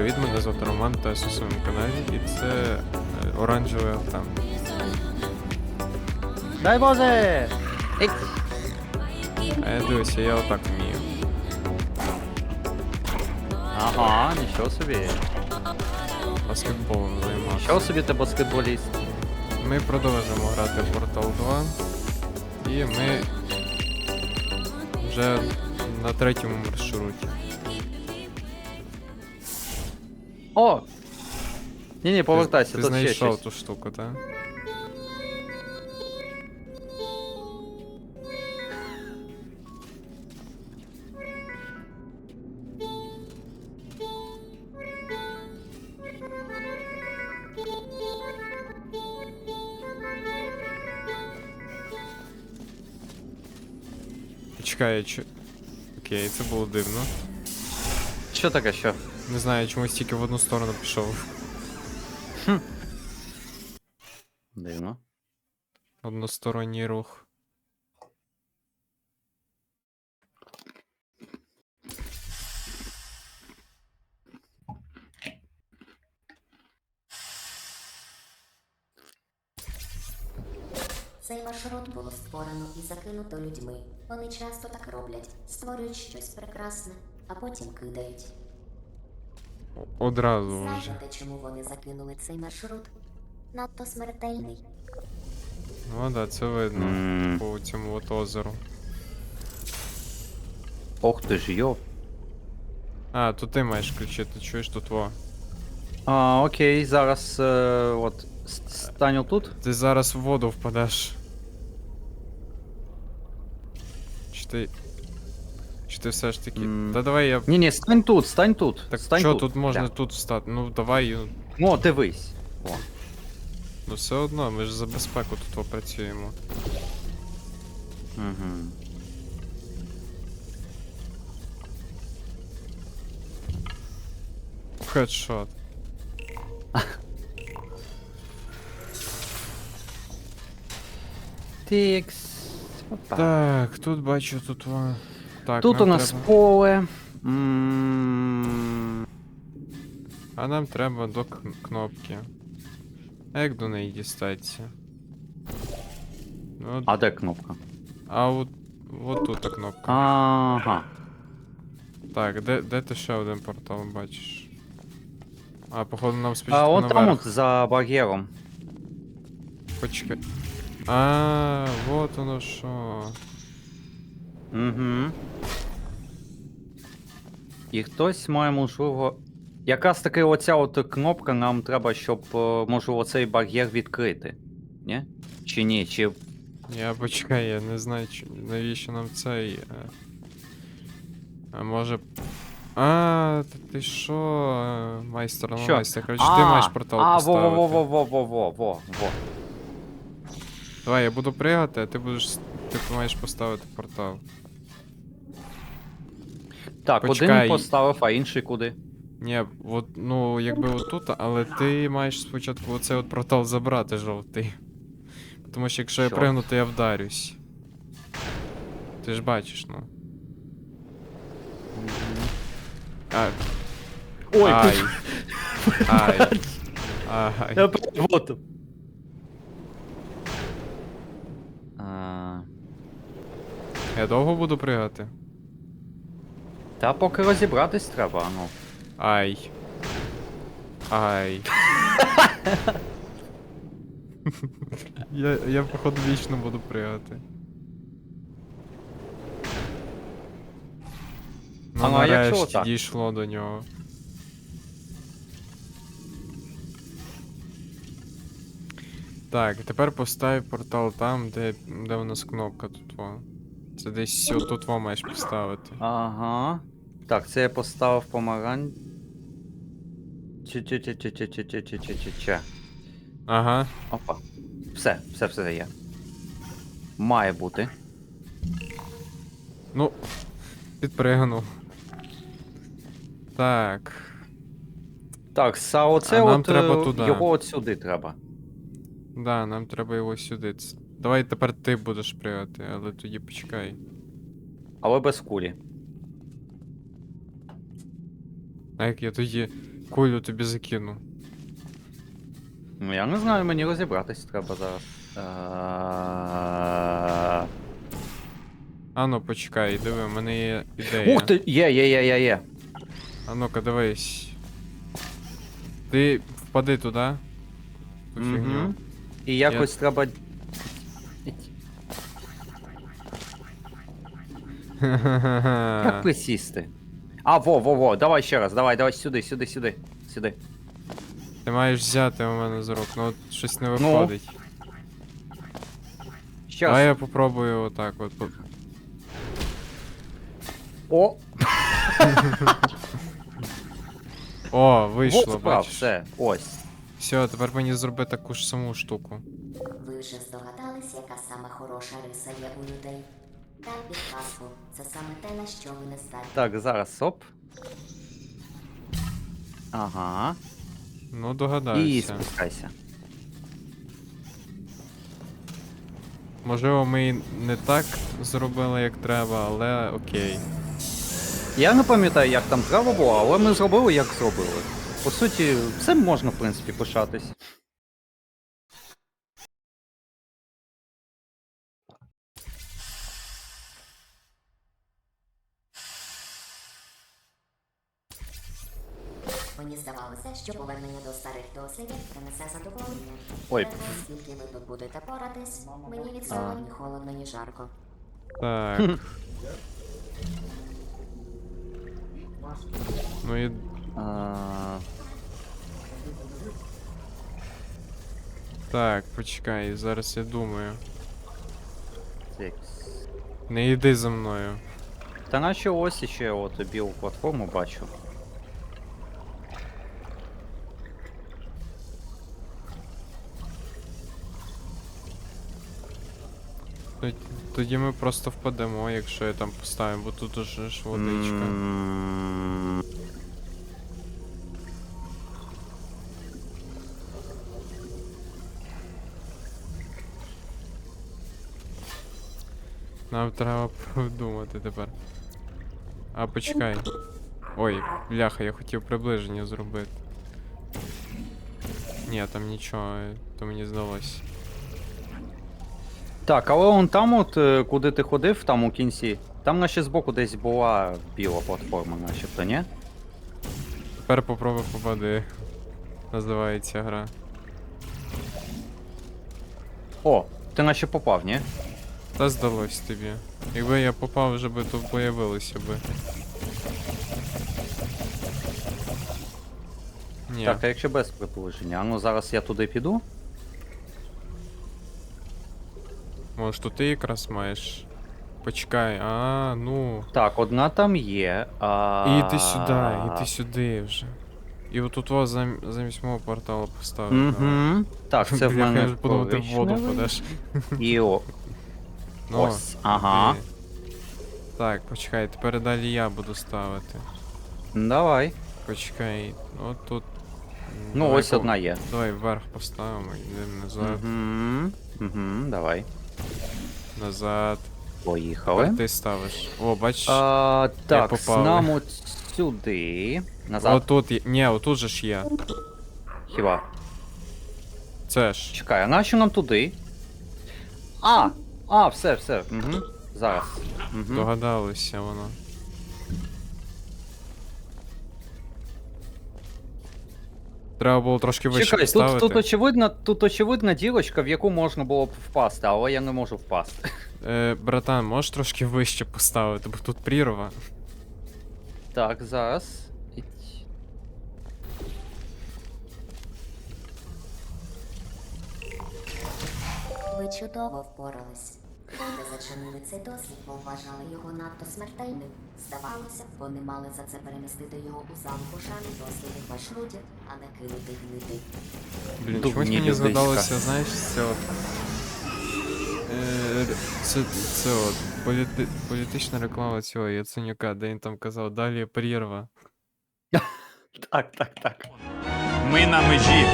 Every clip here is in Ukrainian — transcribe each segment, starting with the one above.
привіт, мене звати Роман та на своєму каналі, і це е, оранжевий там. Дай Боже! Ей! А я дивися, я отак вмію. Ага, нічого собі. Баскетболом займався. Нічого собі ти баскетболіст. Ми продовжуємо грати в Portal 2. І ми вже на третьому маршруті. О! Ні, Ти- повертайся, Ти тут ще знайшов щось. ту штуку, так? Почекай, я чу... Окей, це було дивно. Що таке, що? Не знаю, чомусь тільки в одну сторону пішов. Дивно. Односторонній рух. Цей маршрут було створено і закинуто людьми. Вони часто так роблять, створюють щось прекрасне, а потім кидають. Одразу вже. Знаєте, чому вони закинули цей маршрут? Надто смертельний. Ну да, це видно М. по цьому от озеру. Ох ти ж йо. А, то ти маєш включити, чуєш тут во. А, окей, зараз е, от с- стань тут. Ти зараз в воду впадеш. Чи ти. Чи ти все ж таки. М. Та давай я. Ні, ні, стань тут, стань тут. Так стань що тут. тут можна Да. тут встати? Ну давай, ну, О, дивись. О. ну все одно, ми ж за безпеку тут працюємо. Угу. Хедшот. Тікс. Опа. Так, тут бачу, тут во. Так, Тут нам у нас треба... поле. М, А нам треба до кнопки. А як до неї дістатися? Ну, от- А де кнопка? а от, от тут та кнопка. Ага. Так, де, де ти ще один портал бачиш? А, походу нам спочатку А от там наверх. от за бар'єром. Почекай. А, вот воно що. Угу. І хтось має, можливо. Якраз таки оця от кнопка нам треба, щоб, е, можливо, цей бар'єр відкрити. Ні? Чи ні? Чи. Я почекай, я не знаю, чи- навіщо нам цей. е, А може. А, ти що, майстер, ну майстер. Короче, ти маєш портал а, во, поставити. во, во, во, во, во, во, во. Давай, я буду пригати, а ти будеш. Ти маєш поставити портал. Так, Почекай. один поставив, а інший куди? Ні, от, ну, якби отут, але ти маєш спочатку оцей от портал забрати жовтий. Тому що якщо я Що? пригну, то я вдарюсь. Ти ж бачиш, ну. А, Ой, ай. Ай. Ай. А, Я довго буду пригати? Та поки розібратись треба, ну. Ай. Ай. я, я походу вічно буду пригати. Ну, А ну, а якщо нарешті отак? дійшло до нього. Так, тепер постав портал там, де, де у нас кнопка тут во. Це десь тут во маєш поставити. Ага. Так, це я поставив помарань. чи чи чи чи чи чи чи чи чи чи чи Ага. Опа. Все, все, все є. Має бути. Ну, підпригнув. Так. Так, са оце А нам от треба е, туди. його от сюди треба. Да, нам треба його сюди. Ц- Давай тепер ти будеш пригати, але тоді почекай. Але без кулі. А як я тоді кулю тобі закину. Ну я не знаю, мені розібратись треба зараз. Е, А ну почекай, диви, в мене є ідея. Ух ти! Є, є, є, є, є. А ну-ка, дивись. Ти впади туди. Ту фігню. Мгм. І якось треба. Як присісти? А, во, во, во, давай ще раз, давай, давай сюди, сюди, сюди. Сюди. Ти маєш взяти у мене з рук, ну от щось не виходить. Ще А раз. я попробую отак от. по- О, О, вийшло, справ, бачиш. все, ось. Все, тепер мені зроби таку ж саму штуку. Ви вже здогадались, яка саме хороша риса є у людей? Це саме те, на що ви не здатні. Так, зараз, оп. Ага. Ну, І догадаюся. спускайся. Можливо, ми і не так зробили, як треба, але окей. Я не пам'ятаю, як там треба було, але ми зробили, як зробили. По суті, все можна, в принципі, пишатись. Що повернення до старих досвідів принесе задоволення. Ой. Але Оскільки ви тут будете поратись, мені від цього ні холодно, ні жарко. Так. ну і. А, Так, почекай, зараз я думаю. Не йди за мною. Та наче ось іще от білу платформу бачу. Тоді- Тоді ми просто впадемо, якщо я там поставлю, бо тут уже ж водичка. Нам треба подумати тепер. А почекай. Ой, бляха, я хотів приближення зробити. Ні, там нічого, то мені здалось. Так, але он там, от е, куди ти ходив, там у кінці, там наче збоку десь була біла платформа, начебто, ні? Тепер попробуй попади. Називається гра. О, ти наче попав, ні? Та здалось тобі. Якби я попав, вже би тут появилося би. Ні. Так, а якщо без приближення? А ну зараз я туди піду. Може тут ти якраз маєш. Почекай, а, ну. Так, одна там є. А... І йди сюди, іди сюди вже. І отут вас зам... замість мого порталу поставив. Угу. Так, це в Бляха, я мене подумав, ти в воду впадеш. І о. Ну, Ось, ага. ти. Так, почекай, тепер далі я буду ставити. Давай. Почекай, от тут. Ну, давай ось одна є. Давай вверх поставимо, йдемо назад, Угу. Угу, давай. Назад. Поїхали. Ти ставиш. О, бач. А, так, попали. нам от сюди. Назад. Отут є. Ні, отут же ж є. Хіба? Це ж. Чекай, а нащо нам туди? А! А, все, все. Угу. Зараз. Угу. Догадалося воно. Треба було трошки вище Чекай, тут, поставити. тут, очевидна, тут очевидна дірочка, в яку можна було б впасти, але я не можу впасти. Е, братан, можеш трошки вище поставити, бо тут прірва. Так, зараз. Іть. Ви чудово впорались. Люди зачинили цей досвід, бо вважали його надто смертельним. Здавалося, вони мали за це перемістити його у зал пошани досвідних маршрутів, а не кинути гнити. Блін, чомусь мені згадалося, знаєш, це от. Е, це, це от політи, політична реклама цього Яценюка, де він там казав, далі прірва. Так, так, так. Ми на межі.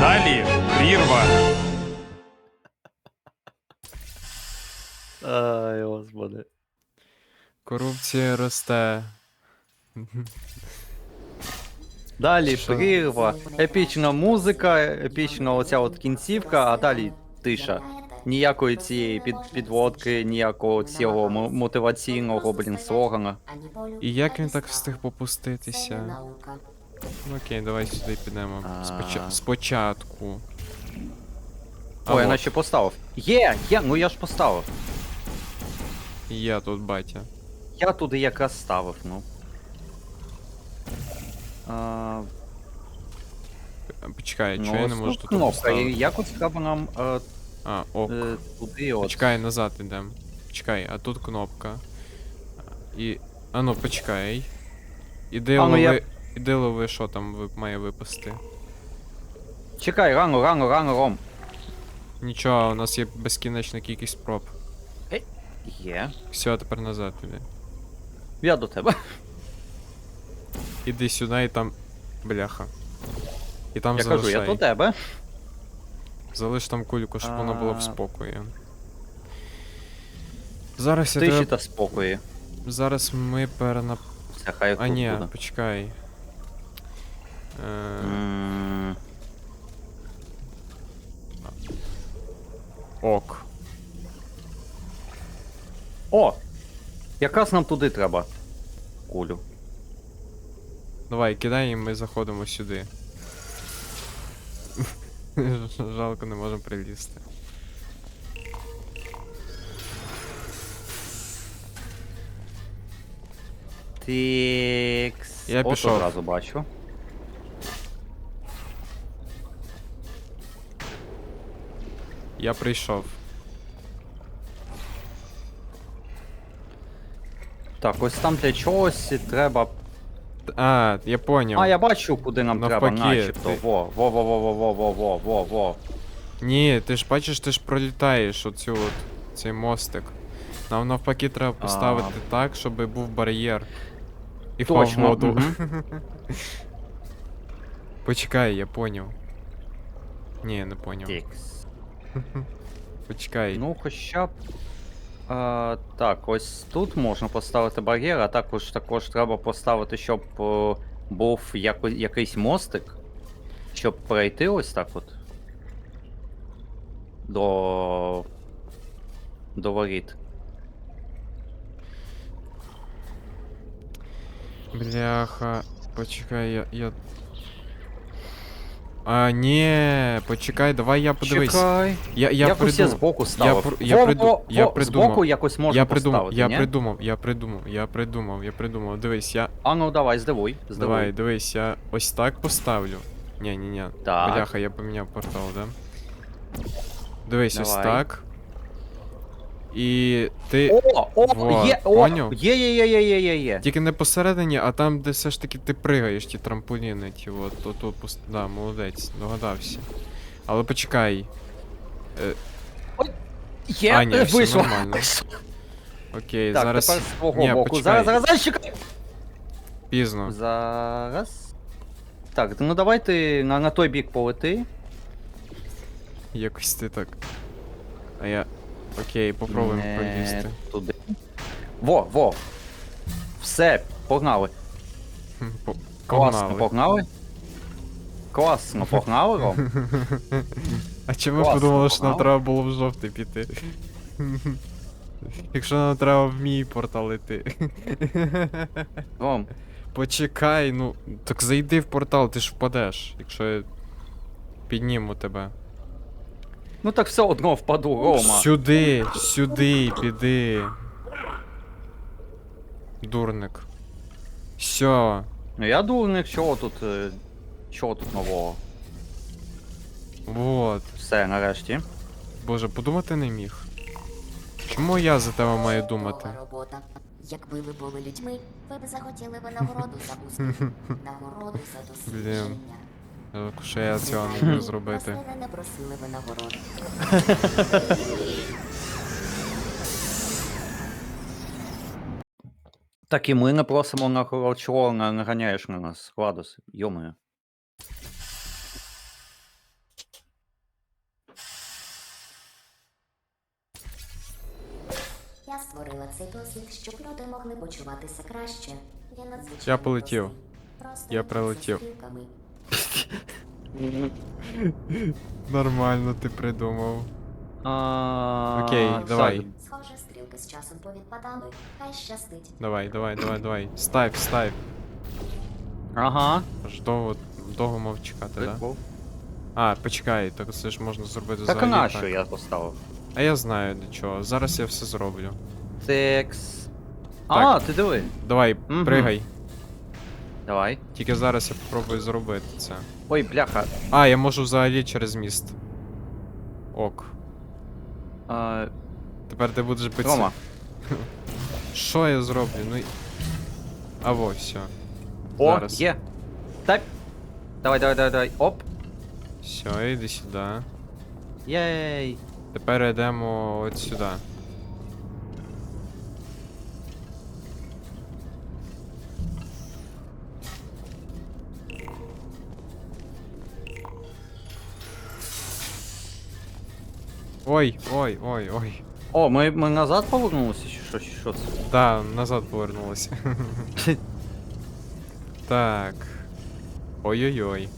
Далі прірва. Ай, господи. Корупція росте. Далі Що? прірва, епічна музика, епічна оця от кінцівка, а далі тиша. Ніякої цієї під, підводки, ніякого цього мо- мотиваційного, блін, слогана. І як він так встиг попуститися? Ну окей, давай сюди підемо. Споча... А. Спочатку. А Ой, я от, наче поставив. Є, є, ну я ж поставив. Я тут батя. Я туди якраз ставив, ну. А, Почекай, ну, чого я не можу тут тут кнопка, і поставити? якось треба нам е, А, ок. е, туди от. Почекай, назад ідем. Почекай, а тут кнопка. І. А ну, почекай. Іди А, ну, лови. я- Іди лови, що там ви- має випасти. Чекай, рано, рано, рано, Ром. Нічого, у нас є безкінечна кількість проб. Є. Все, тепер назад іди. Я до тебе. Іди сюди і там. Бляха. І там Я кажу, залишай. я до тебе. Залиш там кульку, щоб вона була в спокої. Зараз я Тиші тебе... та спокої. Зараз ми перена... Все, хай А ні, буде. почекай. Е... Ок. О! Якраз нам туди треба. Кулю. Давай, кидай і ми заходимо сюди. Жалко, не можемо прилізти. Тікс. Я От пішов. одразу бачу. Я прийшов. Так, ось там для чогось треба. А, я поняв. А, я бачу, куди нам треба, Навпаки, начебто. ти- Во, во, во, во, во, во, во, во, во, во. Ні, ти ж бачиш, ти ж пролітаєш оцю от цей мостик. Нам навпаки треба поставити так, щоб був бар'єр. І впав в Точно. воду. мгм. Почекай, я поняв. Ні, не поняв. Тікс. Почекай. Ну, хоча б. А, так, ось тут можна поставити бар'єр, а також також треба поставити, щоб е, був яко, якийсь мостик, щоб перейти ось так от. До. До воріт. Бляха. Почекай, я. я... А, ні, почекай, давай я подивись. Чекай. Я, я якось я збоку ставив. пр- я Во, приду- я придумав. Збоку якось можна Я придумав, поставити, я ні? придумав, я придумав, я придумав, я придумав. Дивись, я. А ну давай, здивуй. здивуй. Давай, дивись, я ось так поставлю. Ні, ні, ні. Так. Бляха, я поміняв портал, да? Дивись, ось Давай. так. І ти. О, о, Вот, є, о, поняв? є, є, є, є, є, є, є. Тільки не посередині, а там, де все ж таки ти пригаєш, ті трамполіни, ті от, то тут пос... Да, молодець, догадався. Але почекай. Є, А, ні, е, все вийшло. нормально. Окей, Так, зараз. тепер з твого Ні, боку. почекай. Зараз, зараз, зараз, чекай. Пізно. Зараз. Так, ну давай ти на, на той бік полети. Якось ти так. А я. Окей, попробуємо Не пролізти. Туди. Во, во. Все, погнали. Хм, по- Класно, Погнали. погнали. Класно, погнали, Ром. А чому Класно, подумали, що нам погнали. треба було в жовтий піти? Якщо нам треба в мій портал іти. Ром, Почекай, ну. Так зайди в портал, ти ж впадеш, якщо я підніму тебе. Ну так все одно впаду, Рома. Сюди, сюди, піди. Дурник. Все. Ну я дурник, чого тут. е, Чого тут нового? Вот. Все, нарешті. Боже, подумати не міг. Чому я за тебе маю думати? Чудова робота. Якби ви були людьми, ви б захотіли винагороду за успіх, нагороду за дослідження. Що я цього не міг зробити. Не просили винагороду. Так і ми не просимо на чого не наганяєш на нас, Владос, йомою. Я створила цей досвід, щоб люди могли почуватися краще. Надзвичайно Я полетів. простий. Просто Я прилетів. Нормально ти придумав. А, Окей, давай. Схоже, стрілки з часом повідпадали. Хай щастить. Давай, давай, давай, давай. Став, став. Ага. Аж довго, довго мав чекати, да? Прикол. А, почекай, так це ж можна зробити Так а взагалі на що так. я поставив? А я знаю для чого. Зараз я все зроблю. Текс. А, ти диви. Давай, Мгм. пригай. Давай. Тільки зараз я попробую зробити це. Ой, бляха. А, я можу взагалі через міст. Ок. А, Тепер ти будеш бити. Рома. Що я зроблю? Ну. А во, все. О, Зараз. є. Так. Давай, давай, давай, давай. Оп. Все, йди сюди. Єй. Тепер йдемо от сюди. Ой, ой, ой, ой. О, ми, ми назад повернулися, чи що, чи що це? Да, назад повернулося. так. Ой-ой-ой.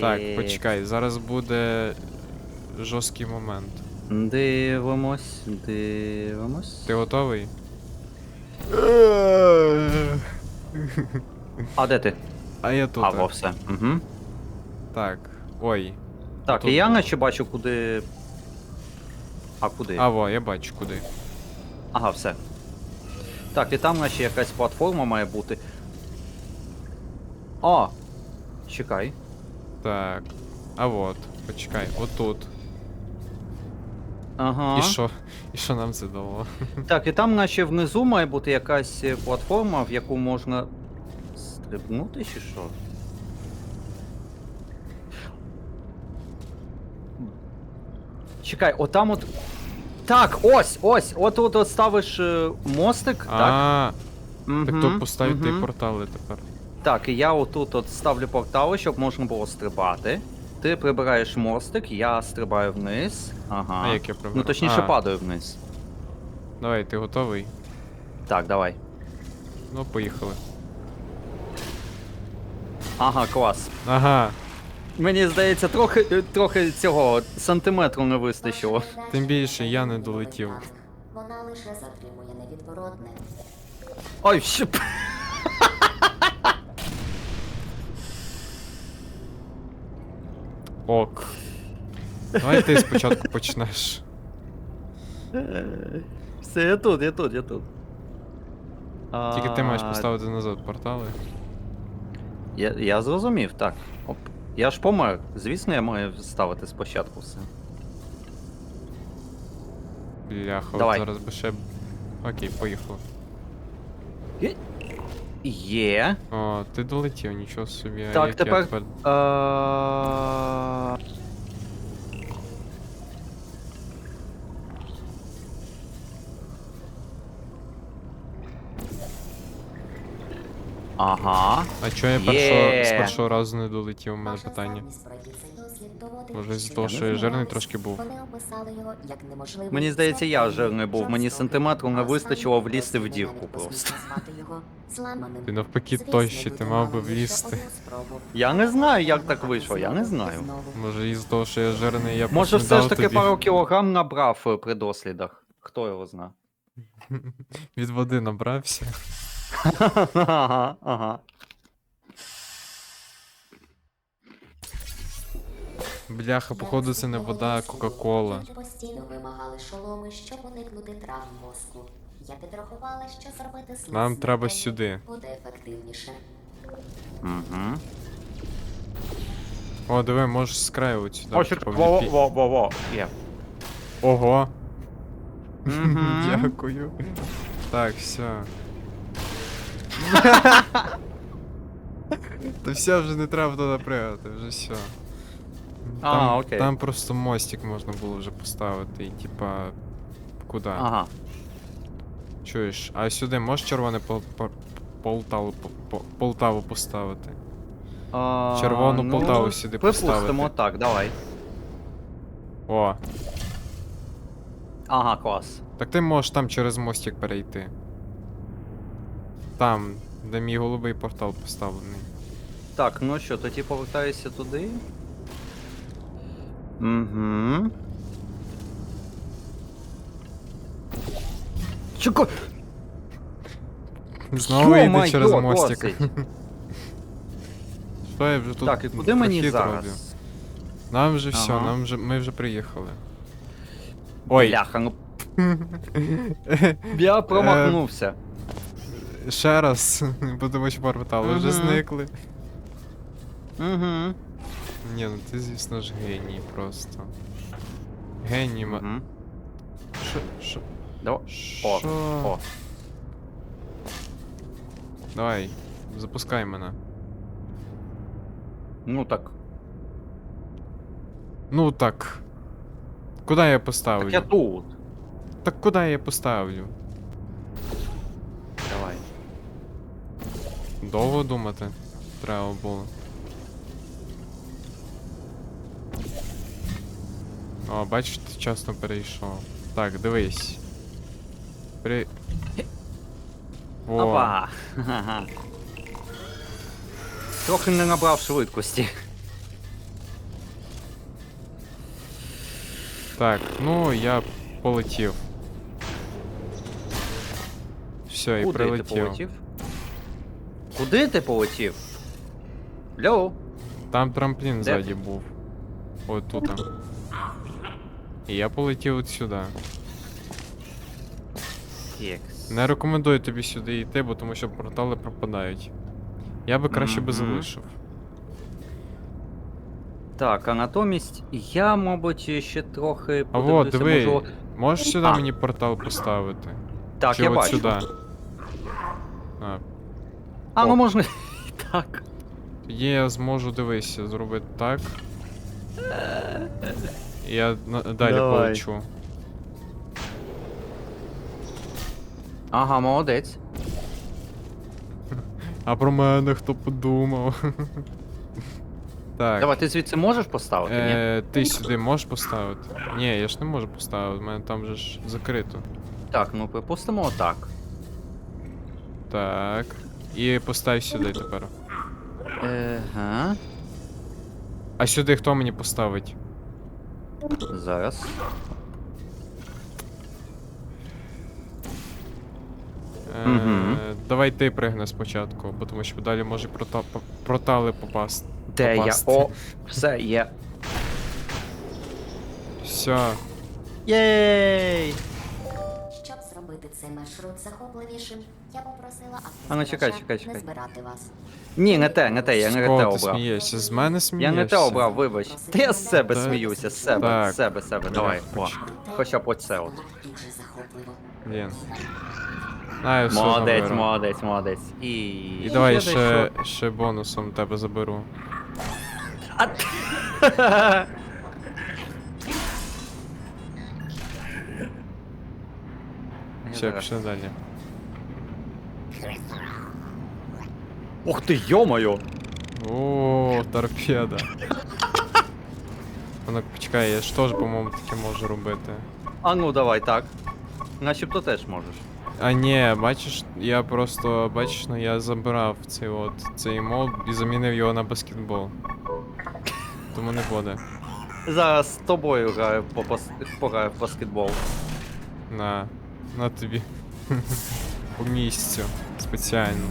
Так, почекай, зараз буде жорсткий момент. Дивимось, дивимось. Ти готовий? А де ти? А я тут. А, во, все. Угу. Так. Ой. Так, і я наче бачу, куди. А куди? А во, я бачу куди. Ага, все. Так, і там наче якась платформа має бути. О! Чекай. Так. А вот, почекай, отут. Ага. І що? І що нам це дало? Так, і там наче внизу має бути якась е, платформа, в яку можна стрибнути чи що? Чекай, отам от. Так, ось, ось, от тут от ставиш е, мостик, так? А, так Мгм, то поставити мгм. портали тепер. Так, і я отут от ставлю портали, щоб можна було стрибати. Ти прибираєш мостик, я стрибаю вниз. Ага. А як я приберу? Ну точніше А. падаю вниз. Давай, ти готовий? Так, давай. Ну, поїхали. Ага, клас. Ага, Мені здається, трохи, трохи цього сантиметру не вистачило. Тим більше я не долетів. Вона лише затримує невідворотне. Ой, щеп. ок. Давай ти спочатку почнеш. Все, я тут, я тут, я тут. Тільки ти маєш поставити назад портали. Я, я зрозумів, так. Оп. Я ж помер. Звісно, я маю ставити спочатку все. Бляха, от Давай. зараз би ще. Окей, поїхали. Є. О, ти долетів, нічого собі. а Так, як я тепер- тепер... Ага. А чого я першого, з першого разу не долетів, у мене питання. Може, з-за того, що я жирний трошки був. Мені здається, я жирний був, мені сантиметру не вистачило влізти в дірку просто. Ти навпаки тощий, ти мав би влізти. Я не знаю, як так вийшло, я не знаю. Може, із того, що я жирний, я Може, просто все ж дав таки тобі пару кілограм набрав е, при дослідах. Хто його знає? від води набрався. Ага, ага. Бляха, походу, це не вода, а Кока-Кола. Постійно вимагали шоломи, щоб уникнути травм мозку. Я підрахувала, що зробити слід Нам треба сюди. Буде ефективніше. Угу. О, диви, можеш з краю от сюди. Ось, типу, во, во, во, во. Є. Ого. Мгм. Дякую. Так, все. Та все, вже не треба туди пригати, вже все. А, Там, окей. там просто мостик можна було вже поставити і типа. Куди? Ага. Чуєш? А сюди можеш червоне пол, пол, полтаву, по- по- полтаву поставити? А, Червону ну, Полтаву сюди Припустимо, поставити. так, давай. О, Ага, клас. так ти можеш там через мостик перейти. Там, де мій голубий портал поставлений. Так, ну що, тоді повертаюся туди. Угу. Чого? Знову йде Йо-майо, через мостик. досить. Що я вже тут Так, і куди мені прохід зараз? роблю? Нам вже все, Ага. нам вже ми вже приїхали. Ой, Бляха, ну. Я промахнувся. Ще раз, бо тому що портали вже Мгм. зникли. Угу. Ні, ну ти, звісно ж, геній просто. Геній, ма... Угу. Що? Що? Давай. О, Що? о. Давай, запускай мене. Ну так. Ну так. Куди я поставлю? Так я тут. Так куди я поставлю? Довго думати треба було. О, бачиш, ти вчасно перейшов. Так, дивись. При. О, Опа. Ага. Трохи не набрав швидкості. так, ну я полетів. Все, і Куди ти прилетів. полетів? Куди ти полетів? Льо. Там трамплін Де? ззаді був. От тут. І я полетів от сюди. Текс. Не рекомендую тобі сюди йти, бо тому що портали пропадають. Я би краще би залишив. Так, а натомість я, мабуть, ще трохи А вот, диви, можу- можеш сюди А. мені портал поставити? Так, Чи я от бачу. сюди? А, А, ну можна. Так. тоді я зможу дивися, зробити так. І я на- далі Давай. полечу. Ага, молодець. А про мене хто подумав? так. Давай, ти звідси можеш поставити? Ні? Е, ти сюди можеш поставити? Ні, я ж не можу поставити, в мене там же ж закрито. Так, ну припустимо отак. Так. І постав сюди тепер. Ага. А сюди хто мені поставить? Зараз. Е, Мгм. Давай ти пригни спочатку, бо тому що далі може прота... по- протали попасти. Де попасти. я? О, все є. Все. Єй! Щоб зробити цей маршрут захопливішим, я попросила А ну, чекай, чекай, чекай. не збирати вас. Ні, не те, не те, я не те З ти обрав. смієшся? З мене Я смієшся? не те обрав, вибач. Та я з себе Так. сміюся, з себе, Так. з себе, з себе. Давай. О. Хоча б оце от. Дуже захопливо. Блін. А, я все Молодець, заберу. молодець, молодець. І. І давай я ще, ще бонусом тебе заберу. А... Все, пішли далі. Ух ти, йо-моє! О, торпеда. Воно почекай, я ж теж, по-моєму, таке можу робити. А ну давай так. Начебто теж можеш. А ні, бачиш, я просто, бачиш, ну я забирав цей от цей мод і замінив його на баскетбол. Тому не буде. Зараз з тобою граю по бас... пограю в баскетбол. На. На тобі. По місцю. Спеціально.